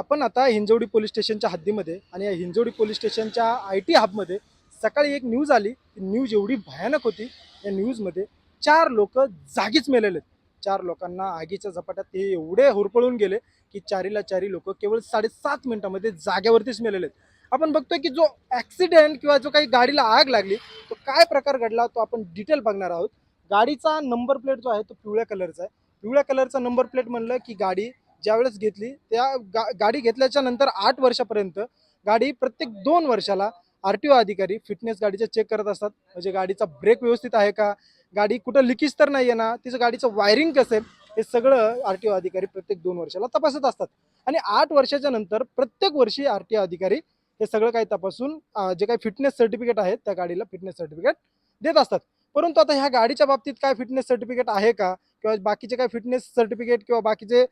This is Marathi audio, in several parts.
आपण आता हिंजवडी पोलीस स्टेशनच्या हद्दीमध्ये आणि या हिंजवडी पोलीस स्टेशनच्या आय टी हबमध्ये सकाळी एक न्यूज आली. ती न्यूज एवढी भयानक होती. या न्यूजमध्ये चार लोक जागीच मेलेले आहेत. चार लोकांना आगीच्या झपाट्यात ते एवढे होरपळून गेले की चारीला चारी लोक केवळ साडेसात मिनिटामध्ये जाग्यावरतीच मेलेले आहेत. आपण बघतोय की जो ॲक्सिडेंट किंवा जो काही गाडीला आग लागली तो काय प्रकार घडला तो आपण डिटेल बघणार आहोत. गाडीचा नंबर प्लेट जो आहे तो पिवळ्या कलरचा आहे. पिवळ्या कलरचा नंबर प्लेट म्हणलं की गाडी ज्यावेळेस घेतली त्या गा गाडी घेतल्याच्या नंतर आठ वर्षापर्यंत गाडी प्रत्येक दोन वर्षाला आर टी ओ अधिकारी फिटनेस गाडीचा चेक करत असतात. म्हणजे गाडीचा ब्रेक व्यवस्थित आहे का? गाडी कुठं लिकेज तर नाही आहे ना? तिचं गाडीचं वायरिंग कसं आहे? हे सगळं आर टी ओ अधिकारी प्रत्येक दोन वर्षाला तपासत असतात. आणि आठ वर्षाच्या नंतर प्रत्येक वर्षी आर टी ओ अधिकारी हे सगळं काही तपासून जे काही फिटनेस सर्टिफिकेट आहेत त्या गाडीला फिटनेस सर्टिफिकेट देत असतात. परंतु आता ह्या गाडीच्या बाबतीत काय फिटनेस सर्टिफिकेट आहे का? किंवा बाकीचे काय फिटनेस सर्टिफिकेट किंवा बाकीचे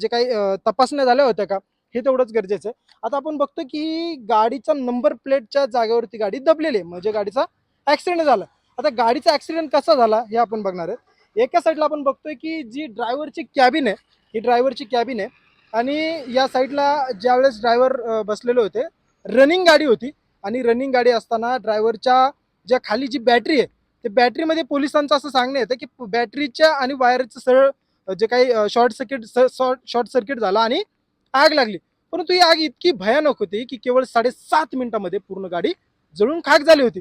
जे काही तपासण्या झाल्या होत्या का? हे तेवढंच गरजेचं आहे. आता आपण बघतो की गाडीचा नंबर प्लेटच्या जागेवरती गाडी दबलेली आहे. म्हणजे गाडीचा ॲक्सिडेंट झाला. आता गाडीचा ॲक्सिडेंट कसा झाला हे आपण बघणार आहे एका साईडला आपण बघतोय की जी ड्रायव्हरची कॅबिन आहे ही ड्रायव्हरची कॅबिन आहे. आणि या साईडला ज्यावेळेस ड्रायव्हर बसलेले होते रनिंग गाडी होती. आणि रनिंग गाडी असताना ड्रायव्हरच्या ज्या खाली जी बॅटरी आहे ते बॅटरीमध्ये पोलिसांचं असं सांगणं येतं की बॅटरीच्या आणि वायरचं सरळ जे काही शॉर्ट सर्किट शॉर्ट सर्किट झाला आणि आग लागली. परंतु ही आग इतकी भयानक होती की केवळ साडेसात मिनिटामध्ये पूर्ण गाडी जळून खाक झाली होती.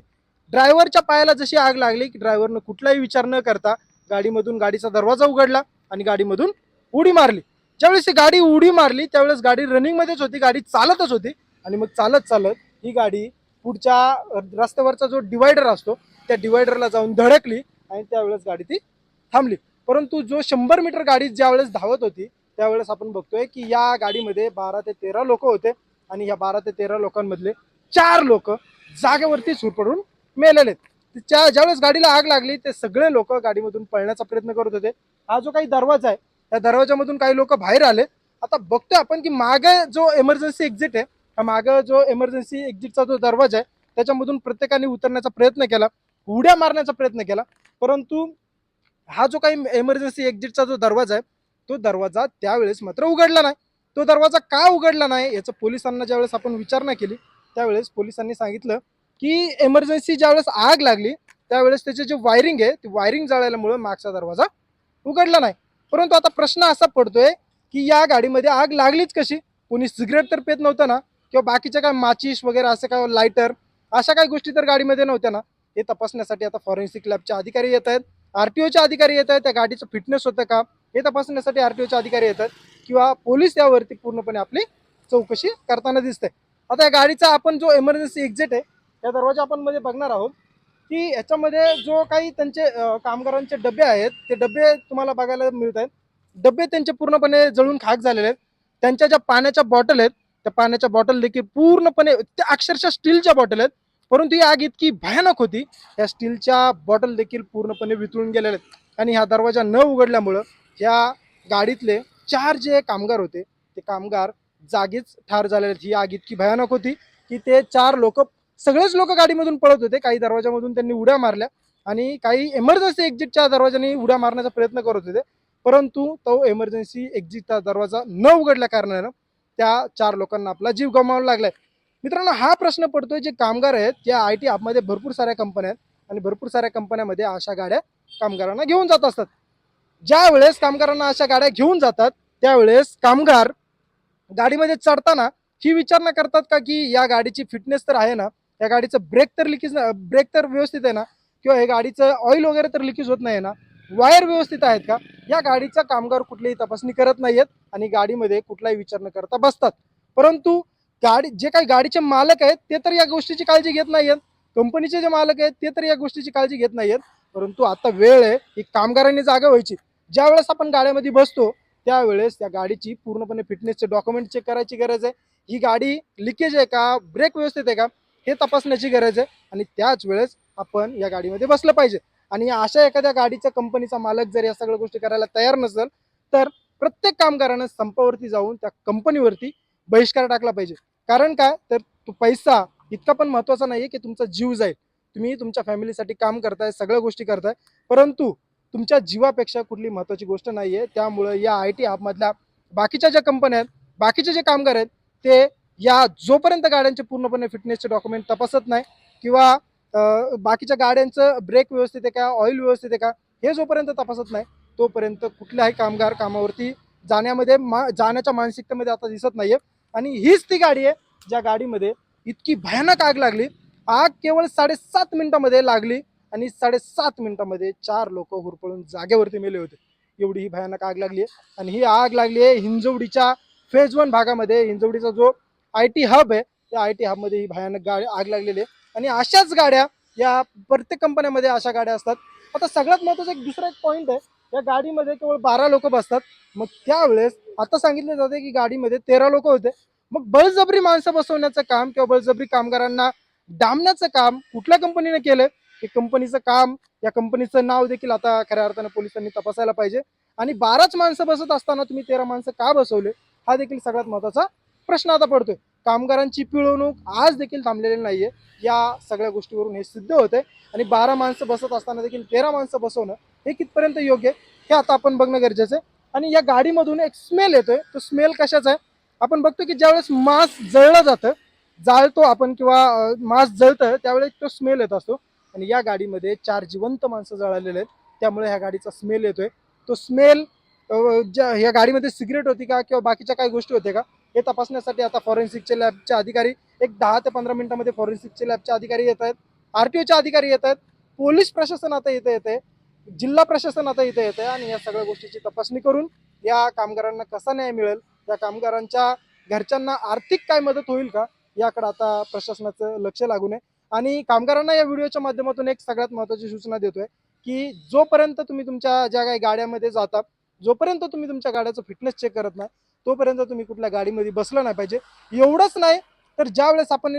ड्रायव्हरच्या पायाला जशी आग लागली की ड्रायव्हरनं कुठलाही विचार न करता गाडीमधून गाडीचा दरवाजा उघडला आणि गाडीमधून उडी मारली. ज्यावेळेस ही गाडी उडी मारली त्यावेळेस गाडी रनिंगमध्येच होती गाडी चालतच होती आणि मग चालत चालत ही गाडी पुढच्या रस्त्यावरचा जो डिवायडर असतो त्या डिवायडरला जाऊन धडकली आणि त्यावेळेस गाडी ती थांबली. परंतु जो शंभर मीटर गाडी ज्यावेळेस धावत होती त्यावेळेस आपण बघतोय की या गाडीमध्ये बारा ते तेरा लोक होते आणि या बारा ते तेरा लोकांमधले चार लोक जागेवरती सुरपडून मेलेले त्या ज्यावेळेस गाडीला आग लागली ते सगळे लोक गाडीमधून पळण्याचा प्रयत्न करत होते. हा जो काही दरवाजा आहे त्या दरवाजामधून काही लोक बाहेर आले. आता बघतोय आपण की मागे जो एमर्जन्सी एक्झिट आहे मागं जो एमर्जन्सी एक्झिटचा जो दरवाजा आहे त्याच्यामधून प्रत्येकाने उतरण्याचा प्रयत्न केला उड्या मारण्याचा प्रयत्न केला परंतु हा जो काही एमर्जन्सी एक्झिटचा जो दरवाजा आहे तो दरवाजा त्यावेळेस मात्र उघडला नाही. तो दरवाजा का उघडला नाही याचं पोलिसांना ज्यावेळेस आपण विचारणा केली त्यावेळेस पोलिसांनी सांगितलं की एमर्जन्सी ज्यावेळेस आग लागली त्यावेळेस त्याचे जे वायरिंग आहे ते वायरिंग जळाल्यामुळे मागचा दरवाजा उघडला नाही. परंतु आता प्रश्न असा पडतोय की या गाडीमध्ये आग लागलीच कशी? कोणी सिगरेट तर पेत नव्हतं ना? किंवा बाकीच्या काय माचीस वगैरे असं काय लायटर अशा काही गोष्टी तर गाडीमध्ये नव्हत्या ना. हे तपासण्यासाठी आता फॉरेन्सिक लॅबचे अधिकारी येत आहेत. आर टी ओचे अधिकारी येत आहेत. त्या गाडीचं फिटनेस होतं का? हे तपासण्यासाठी आर टी ओचे अधिकारी येतात किंवा पोलीस यावरती पूर्णपणे आपली चौकशी करताना दिसते आता या गाडीचा आपण जो एमर्जन्सी एक्झिट आहे त्या दरवाजा आपण मध्ये बघणार आहोत. की याच्यामध्ये जो काही त्यांचे कामगारांचे डबे आहेत ते डबे तुम्हाला बघायला मिळत आहेत. डबे त्यांचे पूर्णपणे जळून खाक झालेले आहेत. त्यांच्या ज्या पाण्याच्या बॉटल आहेत त्या पाण्याच्या बॉटल देखील पूर्णपणे त्या अक्षरशः स्टीलच्या बॉटल आहेत. परंतु ही आग इतकी भयानक होती या स्टीलच्या बॉटल देखील पूर्णपणे वितळून गेलेल्या आहेत. आणि हा दरवाजा न उघडल्यामुळं ह्या गाडीतले चार जे कामगार होते ते कामगार जागीच ठार झालेले आहेत. ही आग इतकी भयानक होती की ते चार लोक सगळेच लोक गाडीमधून पळत होते. काही दरवाजामधून त्यांनी उड्या मारल्या आणि काही एमर्जन्सी एक्झिटच्या दरवाजाने उड्या मारण्याचा प्रयत्न करत होते. परंतु तो एमर्जन्सी एक्झिटचा दरवाजा न उघडल्या कारणानं त्या चार लोकांना आपला जीव गमावावा लागलाय. मित्रांनो हा प्रश्न पडतोय जे कामगार आहेत त्या आय टी मध्ये भरपूर साऱ्या कंपन्या आहेत आणि भरपूर साऱ्या कंपन्यामध्ये अशा गाड्या कामगारांना घेऊन जात असतात. ज्या वेळेस कामगारांना अशा गाड्या घेऊन जातात त्यावेळेस कामगार गाडीमध्ये चढताना ही विचारणा करतात का की या गाडीची फिटनेस तर आहे ना या गाडीचं ब्रेक तर लिकेज ब्रेक तर व्यवस्थित आहे ना किंवा हे गाडीचं ऑइल वगैरे तर लिकेज होत नाही ना वायर व्यवस्थित आहेत का? या गाडीचा कामगार कुठलीही तपासणी करत नाहीयेत आणि गाडीमध्ये कुठलाही विचार न करता बसतात. परंतु गाडी जे काही गाडीचे मालक आहेत ते तर या गोष्टीची काळजी घेत नाहीयेत. कंपनीचे जे मालक आहेत ते तर या गोष्टीची काळजी घेत नाहीयेत. परंतु आता वेळ आहे ही कामगारांनी जागा व्हायची. ज्या वेळेस आपण गाड्यामध्ये बसतो त्यावेळेस त्या गाडीची पूर्णपणे फिटनेसचे डॉक्युमेंट चेक करायची गरज आहे. ही गाडी लिकेज आहे का ब्रेक व्यवस्थित आहे का हे तपासण्याची गरज आहे. आणि त्याच वेळेस आपण या गाडीमध्ये बसलं पाहिजे. आणि अशा एखाद्या गाडीच्या कंपनीचा मालक जर या सगळ्या गोष्टी करायला तयार नसेल तर प्रत्येक कामगारानं संपावरती जाऊन त्या कंपनीवरती बहिष्कार टाकला पाहिजे. कारण काय? तर तो पैसा इतका पण महत्त्वाचा नाहीये की तुमचा जीव जाईल. तुम्ही तुमच्या फॅमिलीसाठी काम करताय सगळ्या गोष्टी करताय परंतु तुमच्या जीवापेक्षा कुठली महत्वाची गोष्ट नाहीये. त्यामुळे या आय टी ॲपमधल्या बाकीच्या ज्या कंपन्या आहेत बाकीचे जे कामगार आहेत ते या जोपर्यंत गाड्यांचे पूर्णपणे फिटनेसचे डॉक्युमेंट तपासत नाही किंवा बाकीच्या गाड्यांचं ब्रेक व्यवस्थित आहे का? ऑइल व्यवस्थित आहे का? हे जोपर्यंत तपासत नाही तोपर्यंत कुठलाही कामगार कामावरती जाण्यामध्ये मा जाण्याच्या मानसिकतेमध्ये आता दिसत नाहीये. आणि हीच ती गाडी आहे ज्या गाडीमध्ये इतकी भयानक आग लागली. आग केवळ साडेसात मिनिटामध्ये लागली आणि साडेसात मिनिटामध्ये चार लोक हुरपळून जागेवरती मेले होते. एवढी ही भयानक आग लागली आहे. आणि ही आग लागली आहे हिंजवडीच्या फेज वन भागामध्ये. हिंजवडीचा जो आय टी हब आहे त्या आय टी हबमध्ये ही भयानक गाडी आग लागलेली आहे. आणि अशाच गाड्या या प्रत्येक कंपन्यामध्ये अशा गाड्या असतात. आता सगळ्यात महत्त्वाचा एक दुसरा एक पॉईंट आहे. या गाडीमध्ये केवळ बारा लोक बसतात. मग त्यावेळेस आता सांगितलं जाते की गाडीमध्ये तेरा लोक होते. मग बळजबरी माणसं बसवण्याचं काम किंवा बळजबरी कामगारांना डांबण्याचं काम कुठल्या कंपनीने केलं हे कंपनीचं काम या कंपनीचं नाव देखील आता खऱ्या अर्थानं पोलिसांनी तपासायला पाहिजे. आणि बाराच माणसं बसत असताना तुम्ही तेरा माणसं का बसवले? हा देखील सगळ्यात महत्त्वाचा प्रश्न आता पडतोय. कामगारांची पिळवणूक आज देखील थांबलेली नाहीये. या सगळ्या गोष्टीवरून हे सिद्ध होतंय. आणि बारा माणसं बसत असताना देखील तेरा माणसं बसवणं हे कितपर्यंत योग्य आहे हे आता आपण बघणं गरजेचं आहे. आणि या गाडीमधून एक स्मेल येतोय. तो स्मेल कशाचा आहे? आपण बघतो की ज्यावेळेस मांस जळलं जातं जाळतो आपण किंवा अं, मांस जळतं त्यावेळेस तो स्मेल येत असतो. आणि या गाडीमध्ये चार जिवंत माणसं जळालेले आहेत. त्यामुळे ह्या गाडीचा स्मेल येतोय. तो स्मेल ज्या ह्या गाडीमध्ये सिगरेट होती का किंवा बाकीच्या काही गोष्टी होत्या का हे तपासण्यासाठी आता फॉरेन्सिकचे लॅबचे अधिकारी एक दहा ते पंधरा मिनिटामध्ये फॉरेन्सिकचे लॅबचे अधिकारी येत आहेत. आर टी ओचे अधिकारी येत आहेत. पोलीस प्रशासन आता इथे येते जिल्हा प्रशासन आता इथे येते आणि या सगळ्या गोष्टीची तपासणी करून या कामगारांना कसा न्याय मिळेल या कामगारांच्या घरच्यांना आर्थिक काय मदत होईल का याकडे आता प्रशासनाचं लक्ष लागू नये. आणि कामगारांना या व्हिडिओच्या माध्यमातून एक सगळ्यात महत्त्वाची सूचना देतोय की जोपर्यंत तुम्ही तुमच्या ज्या काही गाड्यामध्ये जाता जोपर्यंत तुम्ही तुमच्या गाड्याचं फिटनेस चेक करत नाही तोपर्यंत तुम्ही कुठल्या गाडीमध्ये बसलं नाही पाहिजे. एवढंच नाही तर ज्या वेळेस आपण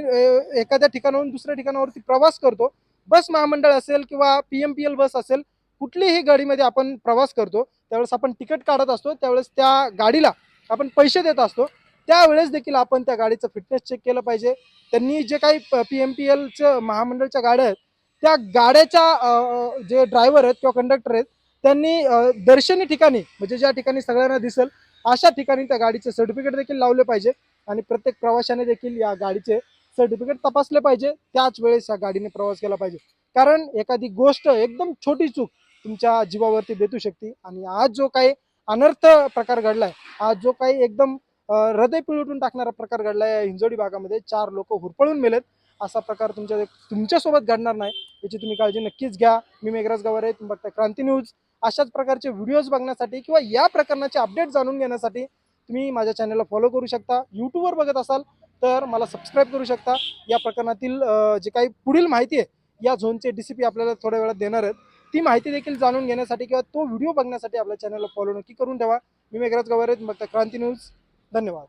एखाद्या ठिकाणाहून दुसऱ्या ठिकाणावरती प्रवास करतो बस महामंडळ असेल किंवा P M P L bus असेल कुठलीही गाडीमध्ये आपण प्रवास करतो त्यावेळेस आपण तिकीट काढत असतो त्यावेळेस त्या गाडीला आपण पैसे देत असतो त्यावेळेस देखील आपण त्या गाडीचं फिटनेस चेक केलं पाहिजे. त्यांनी जे काही पी एम पी एलचं महामंडळच्या गाड्या आहेत त्या गाड्याच्या जे ड्रायव्हर आहेत किंवा कंडक्टर आहेत त्यांनी दर्शनी ठिकाणी म्हणजे ज्या ठिकाणी सगळ्यांना दिसेल अशा ठिकाणी त्या गाडीचे सर्टिफिकेट देखील लावले पाहिजे आणि प्रत्येक प्रवाशाने देखील या गाडीचे सर्टिफिकेट तपासले पाहिजे. त्याच वेळेस या गाडीने प्रवास केला पाहिजे. कारण एखादी गोष्ट एकदम छोटी चूक तुमच्या जीवावरती बेतू शकते आणि आज जो काही अनर्थ प्रकार घडलाय आज जो काही एकदम हृदय पिळवटून टाकणारा प्रकार घडलाय या हिंजोडी भागामध्ये चार लोक हुरपळून मेलेत. असा प्रकार तुमच्या तुमच्यासोबत घडणार नाही. याची तुम्ही काळजी नक्कीच घ्या. मी मेघराज गवारे तुम्ही बघता क्रांती न्यूज. अशाच प्रकारचे व्हिडिओज बघण्यासाठी किंवा या प्रकरणाचे अपडेट जाणून घेण्यासाठी तुम्ही माझ्या चॅनलला फॉलो करू शकता. यूट्यूबवर बघत असाल तर मला सबस्क्राईब करू शकता. या प्रकरणातील जे काही पुढील माहिती आहे या झोनचे डी सी पी आपल्याला थोड्या वेळात देणार आहेत. ती माहिती देखील जाणून घेण्यासाठी किंवा तो व्हिडिओ बघण्यासाठी आपल्या चॅनलला फॉलो नक्की करून ठेवा. मी मेघराज गवारे तुम्ही बघता क्रांती न्यूज. धन्यवाद.